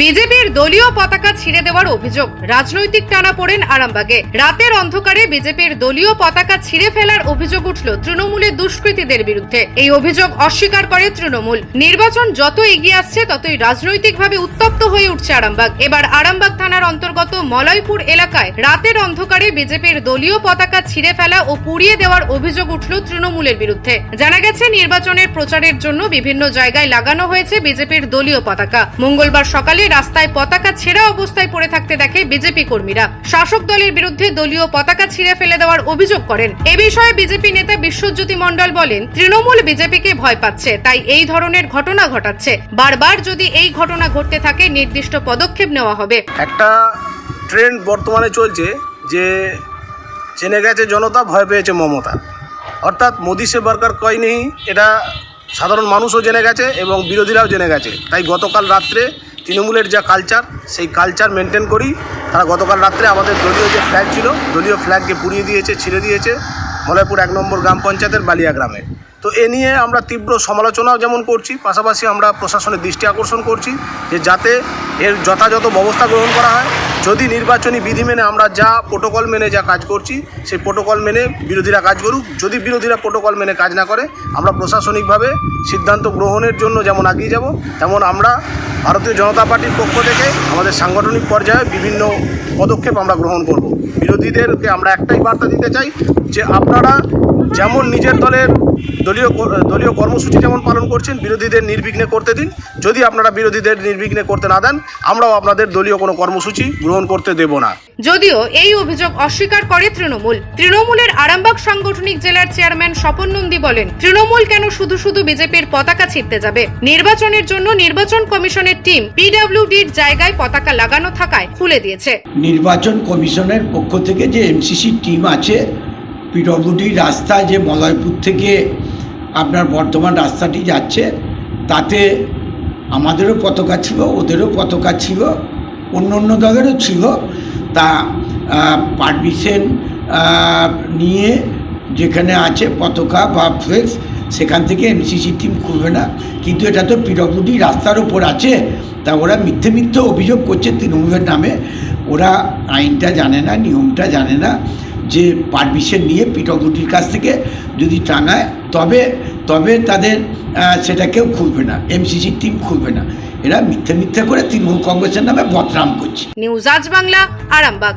বিজেপির দলীয় পতাকা ছিঁড়ে দেওয়ার অভিযোগ। রাজনৈতিক টানা পড়েন আরামবাগে। রাতের অন্ধকারে বিজেপির দলীয় পতাকা ছিঁড়ে ফেলার অভিযোগ উঠল তৃণমূলের দুষ্কৃতীদের বিরুদ্ধে। এই অভিযোগ অস্বীকার করে তৃণমূল। নির্বাচন যত এগিয়ে আসছে, ততই রাজনৈতিকভাবে উত্তপ্ত হয়ে উঠছে আরামবাগ। এবার আরামবাগ থানার অন্তর্গত মলয়পুর এলাকায় রাতের অন্ধকারে বিজেপির দলীয় পতাকা ছিঁড়ে ফেলা ও পুড়িয়ে দেওয়ার অভিযোগ উঠল তৃণমূলের বিরুদ্ধে। জানা গেছে, নির্বাচনের প্রচারের জন্য বিভিন্ন জায়গায় লাগানো হয়েছে বিজেপির দলীয় পতাকা। মঙ্গলবার সকালে রাস্তায় পতাকা ছেঁড়া অবস্থায় পড়ে থাকতে দেখে বিজেপি কর্মীরা। শাসক দলের বিরুদ্ধে দলীয় পতাকা ছিঁড়ে ফেলে দেওয়ার অভিযোগ করেন। এ বিষয়ে বিজেপি নেতা বিশ্বজ্যোতি মণ্ডল বলেন, তৃণমূল বিজেপিকে ভয় পাচ্ছে, তাই এই ধরনের ঘটনা ঘটাচ্ছে। বারবার যদি এই ঘটনা ঘটতে থাকে, নির্দিষ্ট পদক্ষেপ নেওয়া হবে। একটা ট্রেন্ড বর্তমানে চলছে যে জেনে গেছে জনতা, ভয় পেয়েছে মমতা। অর্থাৎ মোদি সে বরকার কয় নেই এটা সাধারণ মানুষও জেনে গেছে এবং বিরোধীরাও জেনে গেছে। তাই গতকাল রাত্রে তৃণমূলের যা কালচার সেই কালচার মেনটেন করি। তারা গতকাল রাত্রে আমাদের দলীয় যে ফ্ল্যাগ ছিল, দলীয় ফ্ল্যাগকে পুড়িয়ে দিয়েছে, ছিঁড়ে দিয়েছে, মলয়পুর এক নম্বর গ্রাম পঞ্চায়েতের বালিয়া গ্রামে। তো এ নিয়ে আমরা তীব্র সমালোচনাও যেমন করছি, পাশাপাশি আমরা প্রশাসনের দৃষ্টি আকর্ষণ করছি, যে যাতে এর যথাযথ ব্যবস্থা গ্রহণ করা হয়। যদি নির্বাচনী বিধি মেনে আমরা যা প্রোটোকল মেনে যা কাজ করছি, সেই প্রোটোকল মেনে বিরোধীরা কাজ করুক। যদি বিরোধীরা প্রোটোকল মেনে কাজ না করে, আমরা প্রশাসনিকভাবে সিদ্ধান্ত গ্রহণের জন্য যেমন আগিয়ে যাব, তেমন আমরা ভারতীয় জনতা পার্টির পক্ষ থেকে আমাদের সাংগঠনিক পর্যায়ে বিভিন্ন পদক্ষেপ আমরা গ্রহণ করব। বিরোধীদেরকে আমরা একটাই বার্তা দিতে চাই যে আপনারা যেমন নিজের দলের দলীয় দলীয় কর্মসূচি যেমন পালন করছেন বিরোধীদের নির্বিঘ্নে করতে দিন। যদি আপনারা বিরোধীদের নির্বিঘ্নে করতে না দেন আমরাও আপনাদের দলীয় কোনো কর্মসূচি গ্রহণ করতে দেব না। যদিও এই অভিযোগ অস্বীকার করে তৃণমূল। তৃণমূলের আরামবাগ সাংগঠনিক জেলার চেয়ারম্যান স্বপন নন্দী বলেন তৃণমূল কেন শুধু শুধু বিজেপির পতাকা ছিঁড়তে যাবে? নির্বাচনের জন্য নির্বাচন কমিশনের টিম পিডব্লিউডির জায়গায় পতাকা লাগানো থাকায় খুলে দিয়েছে। নির্বাচন কমিশনের পক্ষ থেকে যে এমসিসি টিম আছে পিডব্লিউডি রাস্তা যে মলয়পুর থেকে আপনার বর্ধমান রাস্তাটি যাচ্ছে, তাতে আমাদেরও পতাকা ছিল, ওদেরও পতাকা ছিল, অন্য অন্য দলেরও ছিল। তা পারমিশন নিয়ে যেখানে আছে পতাকা বা ফ্লেক্স সেখান থেকে এমসিসি টিম খুলবে না। কিন্তু এটা তো পিডব্লিউডি রাস্তার ওপর আছে। তা ওরা মিথ্যে মিথ্যে অভিযোগ করছে তৃণমূলের নামে। ওরা আইনটা জানে না, নিয়মটা জানে না। যে পারমিশন নিয়ে পিটকুটির কাছ থেকে যদি টাঙায়, তবে তবে তাদের সেটা কেউ খুলবে না এমসিসির টিম খুলবে না। এরা মিথ্যে মিথ্যে করে তৃণমূল কংগ্রেসের নামে বদনাম করছে। নিউজ আজ বাংলা, আরামবাগ।